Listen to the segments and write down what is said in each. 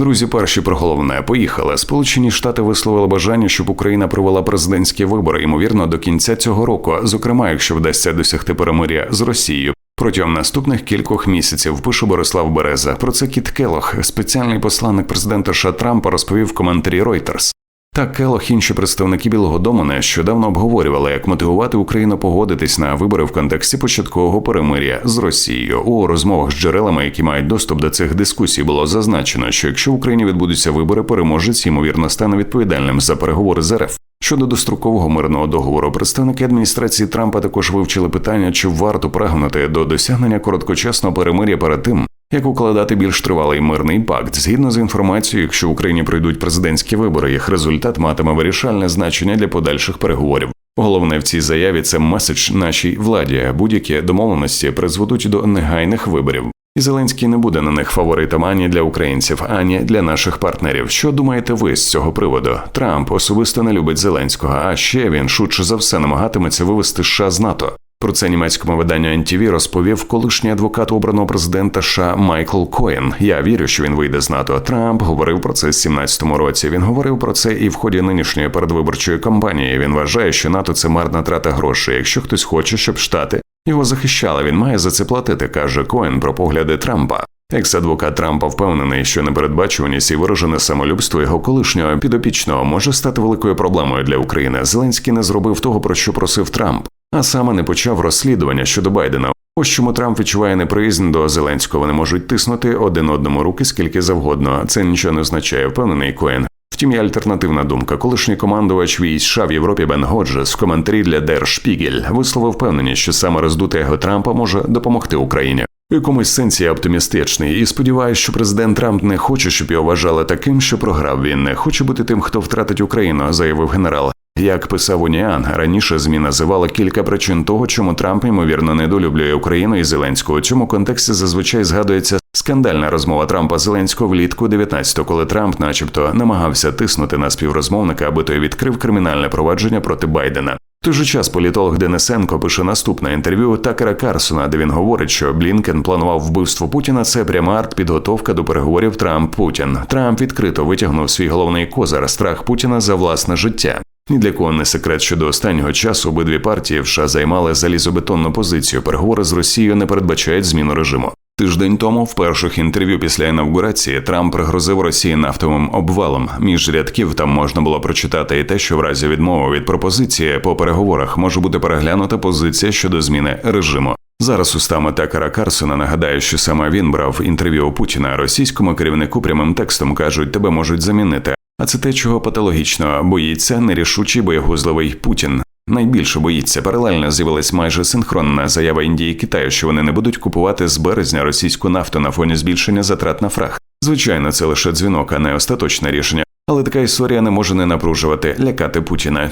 Друзі, перші про головне поїхали. Сполучені Штати висловили бажання, щоб Україна провела президентські вибори, ймовірно, до кінця цього року. Зокрема, якщо вдасться досягти перемиря з Росією. Протягом наступних кількох місяців пише Борислав Береза. Про це Кіт Келох, спеціальний посланник президента США Трампа, розповів в коментарі Reuters. Так Келох, інші представники Білого Дому нещодавно обговорювали, як мотивувати Україну погодитись на вибори в контексті початкового перемир'я з Росією. У розмовах з джерелами, які мають доступ до цих дискусій, було зазначено, що якщо в Україні відбудуться вибори, переможець ймовірно стане відповідальним за переговори з РФ. Щодо дострокового мирного договору, представники адміністрації Трампа також вивчили питання, чи варто прагнути до досягнення короткочасного перемир'я перед тим, як укладати більш тривалий мирний пакт. Згідно з інформацією, якщо в Україні пройдуть президентські вибори, їх результат матиме вирішальне значення для подальших переговорів. Головне в цій заяві це меседж нашій владі. Будь-які домовленості призведуть до негайних виборів. І Зеленський не буде на них фаворитом ані для українців, ані для наших партнерів. Що думаєте ви з цього приводу? Трамп особисто не любить Зеленського, а ще він швидше за все намагатиметься вивести США з НАТО. Про це німецькому виданню NTV розповів колишній адвокат обраного президента США Майкл Коен. Я вірю, що він вийде з НАТО. Трамп говорив про це в 17-му році. Він говорив про це і в ході нинішньої передвиборчої кампанії. Він вважає, що НАТО це марна трата грошей. Якщо хтось хоче, щоб штати його захищали, він має за це платити, каже Коен про погляди Трампа. Екс-адвокат Трампа впевнений, що непередбачуваність і виражене самолюбство його колишнього підопічного може стати великою проблемою для України. Зеленський не зробив того, про що просив Трамп, а саме не почав розслідування щодо Байдена. Ось чому Трамп відчуває неприязнь до Зеленського. Вони можуть тиснути один одному руки скільки завгодно. Це нічого не означає, впевнений Коен. Втім, є альтернативна думка. Колишній командувач військ США в Європі Бен Годжес коментарі для Der Spiegel висловив впевненість, що саме роздуте його Трампа може допомогти Україні. У якомусь сенсі я оптимістичний і сподіваюся, що президент Трамп не хоче, щоб його вважали таким, що програв. Він не хоче бути тим, хто втратить Україну, заявив генерал. Як писав Уніан, раніше змі називали кілька причин того, чому Трамп ймовірно недолюблює Україну і Зеленського. У цьому контексті зазвичай згадується скандальна розмова Трампа Зеленського влітку 19-го, коли Трамп, начебто, намагався тиснути на співрозмовника, аби той відкрив кримінальне провадження проти Байдена. Той же час політолог Денисенко пише наступне інтерв'ю Такера Карсона, де він говорить, що Блінкен планував вбивство Путіна. Це пряма артпідготовка до переговорів Трамп Путін. Трамп відкрито витягнув свій головний козир страх Путіна за власне життя. Ні для кого не секрет, що до останнього часу обидві партії в США займали залізобетонну позицію. Переговори з Росією не передбачають зміну режиму. Тиждень тому, в перших інтерв'ю після інавгурації, Трамп пригрозив Росії нафтовим обвалом. Між рядків там можна було прочитати і те, що в разі відмови від пропозиції по переговорах може бути переглянута позиція щодо зміни режиму. Зараз устами Такера Карсона нагадаю, що саме він брав інтерв'ю у Путіна. Російському керівнику прямим текстом кажуть, тебе можуть замінити. А це те, чого патологічно боїться нерішучий боєгузливий Путін. Найбільше боїться паралельно з'явилась майже синхронна заява Індії і Китаю, що вони не будуть купувати з березня російську нафту на фоні збільшення затрат на фрах. Звичайно, це лише дзвінок, а не остаточне рішення. Але така історія не може не напружувати, лякати Путіна.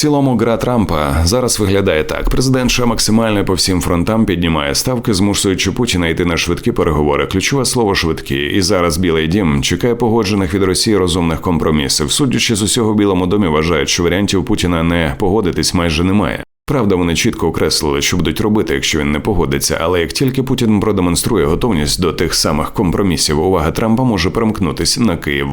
Цілому гра Трампа зараз виглядає так: президент США максимально по всім фронтам піднімає ставки, змушуючи Путіна йти на швидкі переговори. Ключове слово швидкі. І зараз Білий Дім чекає погоджених від Росії розумних компромісів. Судячи з усього, Білому домі вважають, що варіантів Путіна не погодитись майже немає. Правда, вони чітко окреслили, що будуть робити, якщо він не погодиться. Але як тільки Путін продемонструє готовність до тих самих компромісів, увага Трампа може перемкнутись на Київ.